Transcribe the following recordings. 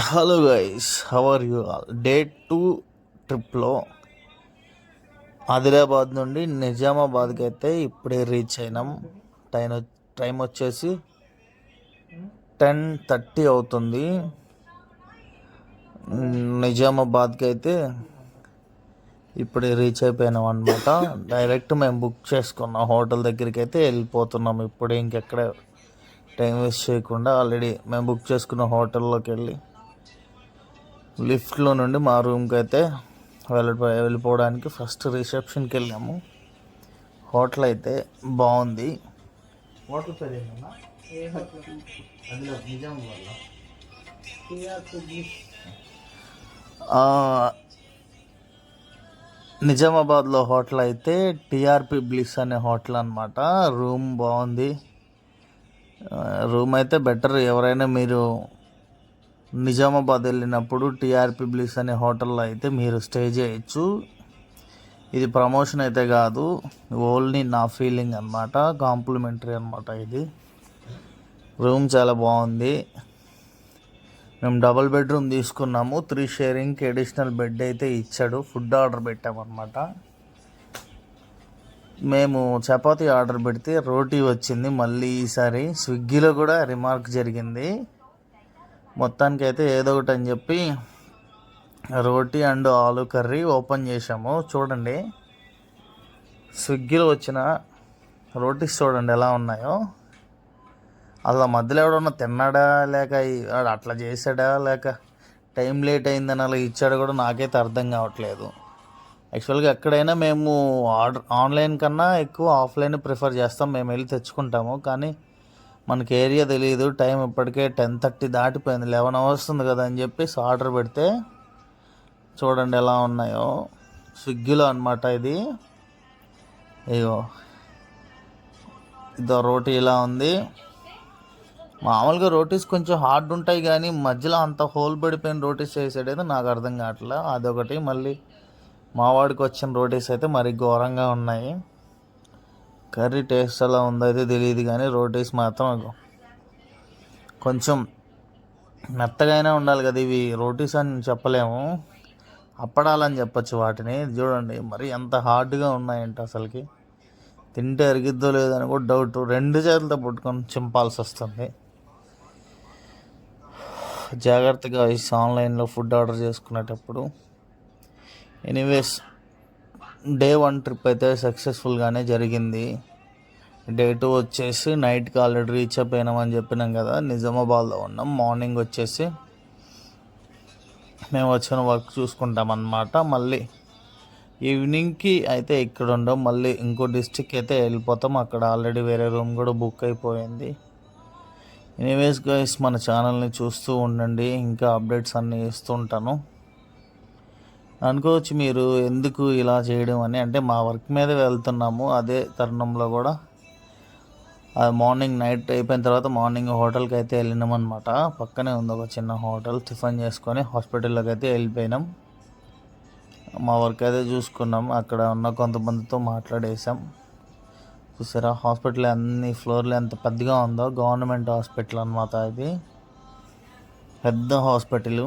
Hello guys how are you all day two ట్రిప్లో ఆదిలాబాద్ నుండి నిజామాబాద్కి అయితే ఇప్పుడే రీచ్ అయినాం. టైం టైం వచ్చేసి టెన్ థర్టీ అవుతుంది. నిజామాబాద్కి అయితే ఇప్పుడే రీచ్ అయిపోయినాం అనమాట డైరెక్ట్ మేము బుక్ చేసుకున్నాం. హోటల్ దగ్గరికి అయితే వెళ్ళిపోతున్నాం. ఇప్పుడు ఇంకెక్కడ టైం వేస్ట్ చేయకుండా ఆల్రెడీ మేము బుక్ చేసుకున్న హోటల్లోకి వెళ్ళి. లిఫ్ట్లో నుండి మా రూమ్కి అయితే వెళ్ళిపో వెళ్ళిపోవడానికి ఫస్ట్ రిసెప్షన్కి వెళ్ళాము. హోటల్ అయితే బాగుంది. హోటల్ పేరు నిజామాబాద్లో హోటల్ అయితే టిఆర్పి బ్లిస్ అనే హోటల్ అనమాట రూమ్ బాగుంది. రూమ్ అయితే బెటర్. ఎవరైనా మీరు నిజామాబాద్ వెళ్ళినప్పుడు టీఆర్పీ బ్లిస్ అనే హోటల్లో అయితే మీరు స్టే చేయొచ్చు. ఇది ప్రమోషన్ అయితే కాదు ఓన్లీ నా ఫీలింగ్ అనమాట కాంప్లిమెంటరీ అనమాట ఇది. రూమ్ చాలా బాగుంది. మేము డబుల్ బెడ్రూమ్ తీసుకున్నాము త్రీ షేరింగ్కి అడిషనల్ బెడ్ అయితే ఇచ్చాడు ఫుడ్ ఆర్డర్ పెట్టామన్నమాట మేము చపాతీ ఆర్డర్ పెడితే రోటీ వచ్చింది మళ్ళీ ఈసారి స్విగ్గీలో కూడా రిమార్క్ జరిగింది. మొత్తానికి అయితే ఏదో ఒకటి అని చెప్పి roti and aloo curry open చేసాము చూడండి. స్విగ్గీలో వచ్చిన రోటీస్ చూడండి ఎలా ఉన్నాయో. అలా మధ్యలో ఎవడన్నా తిన్నాడా లేక అట్లా చేసాడా లేక టైం లేట్ అయిందని అలా ఇచ్చాడు కూడా నాకైతే అర్థం కావట్లేదు. యాక్చువల్గా ఎక్కడైనా మేము ఆర్డర్ ఆన్లైన్ కన్నా ఎక్కువ ఆఫ్లైన్ ప్రిఫర్ చేస్తాం. మేము వెళ్ళి తెచ్చుకుంటాము. కానీ మనకి ఏరియా తెలియదు టైం ఇప్పటికే టెన్ థర్టీ దాటిపోయింది లెవెన్ అవర్స్ ఉంది కదా అని చెప్పేసి ఆర్డర్ పెడితే చూడండి ఎలా ఉన్నాయో. స్విగ్గీలో అనమాట ఇది. అయ్యో ఇదో రోటీ ఇలా ఉంది. మామూలుగా రోటీస్ కొంచెం హార్డ్ ఉంటాయి కానీ మధ్యలో అంత హోల్ పడిపోయిన రోటీస్ వేసాడైతే నాకు అర్థం కావట్లే. అదొకటి మళ్ళీ మావాడికి వచ్చిన రోటీస్ అయితే మరి ఘోరంగా ఉన్నాయి. కర్రీ టేస్ట్ ఎలా ఉందో అయితే తెలియదు కానీ రోటీస్ మాత్రం కొంచెం మెత్తగానే ఉండాలి కదా ఇవి. రోటీస్ అని చెప్పలేము. అప్పడాలని చెప్పచ్చు వాటిని. చూడండి మరి ఎంత హార్డ్గా ఉన్నాయంట అసలుకి. తింటే అరిగిద్దో లేదో కూడా డౌట్ రెండు చేతులతో పట్టుకొని చింపాల్సి వస్తుంది. జాగ్రత్తగా ఆన్లైన్లో ఫుడ్ ఆర్డర్ చేసుకునేటప్పుడు. ఎనీవేస్ డే వన్ ట్రిప్ అయితే సక్సెస్ఫుల్గానే జరిగింది. డే టూ వచ్చేసి నైట్కి ఆల్రెడీ రీచ్ అయిపోయినామని చెప్పినాం కదా. నిజామాబాద్లో ఉన్నాం. మార్నింగ్ వచ్చేసి మేము వచ్చిన వర్క్ చూసుకుంటాం అన్నమాట. మళ్ళీ ఈవినింగ్కి అయితే ఇక్కడ ఉండం. మళ్ళీ ఇంకో డిస్టిక్ అయితే వెళ్ళిపోతాం. అక్కడ ఆల్రెడీ వేరే రూమ్ కూడా బుక్ అయిపోయింది. ఎనీవేస్ గైస్ మన ఛానల్ని చూస్తూ ఉండండి. ఇంకా అప్డేట్స్ అన్నీ ఇస్తూ ఉంటాను. అనుకోవచ్చు మీరు ఎందుకు ఇలా చేయడం అని. అంటే మా వర్క్ మీద వెళ్తున్నాము. అదే తరుణంలో కూడా అది మార్నింగ్ నైట్ అయిపోయిన తర్వాత మార్నింగ్ హోటల్కి అయితే వెళ్ళినాం అనమాట పక్కనే ఉంది ఒక చిన్న హోటల్. టిఫిన్ చేసుకొని హాస్పిటల్లోకి అయితే వెళ్ళిపోయినాం. మా వర్క్ అయితే చూసుకున్నాం. అక్కడ ఉన్న కొంతమందితో మాట్లాడేసాం చూసారా? హాస్పిటల్ అన్ని ఫ్లోర్లు ఎంత పెద్దగా ఉందో. గవర్నమెంట్ హాస్పిటల్ అనమాట ఇది పెద్ద హాస్పిటల్.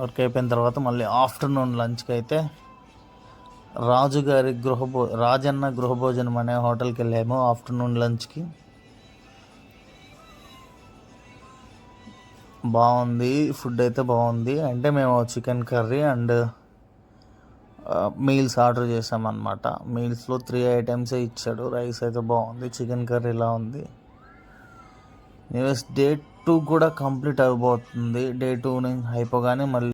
వర్క్ అయిపోయిన తర్వాత మళ్ళీ ఆఫ్టర్నూన్ లంచ్కి అయితే రాజు గారి గృహభో రాజన్న గృహభోజనం అనే హోటల్కి వెళ్ళాము ఆఫ్టర్నూన్ లంచ్కి. బాగుంది ఫుడ్ అయితే బాగుంది అంటే మేము chicken curry and meals order చేసామన్నమాట. మీల్స్లో త్రీ ఐటమ్సే ఇచ్చాడు. రైస్ అయితే బాగుంది చికెన్ కర్రీ ఇలా ఉంది. న్యూస్ డే టూ కూడా కంప్లీట్ అయిపోతుంది డే టూ అయిపోగానే మళ్ళీ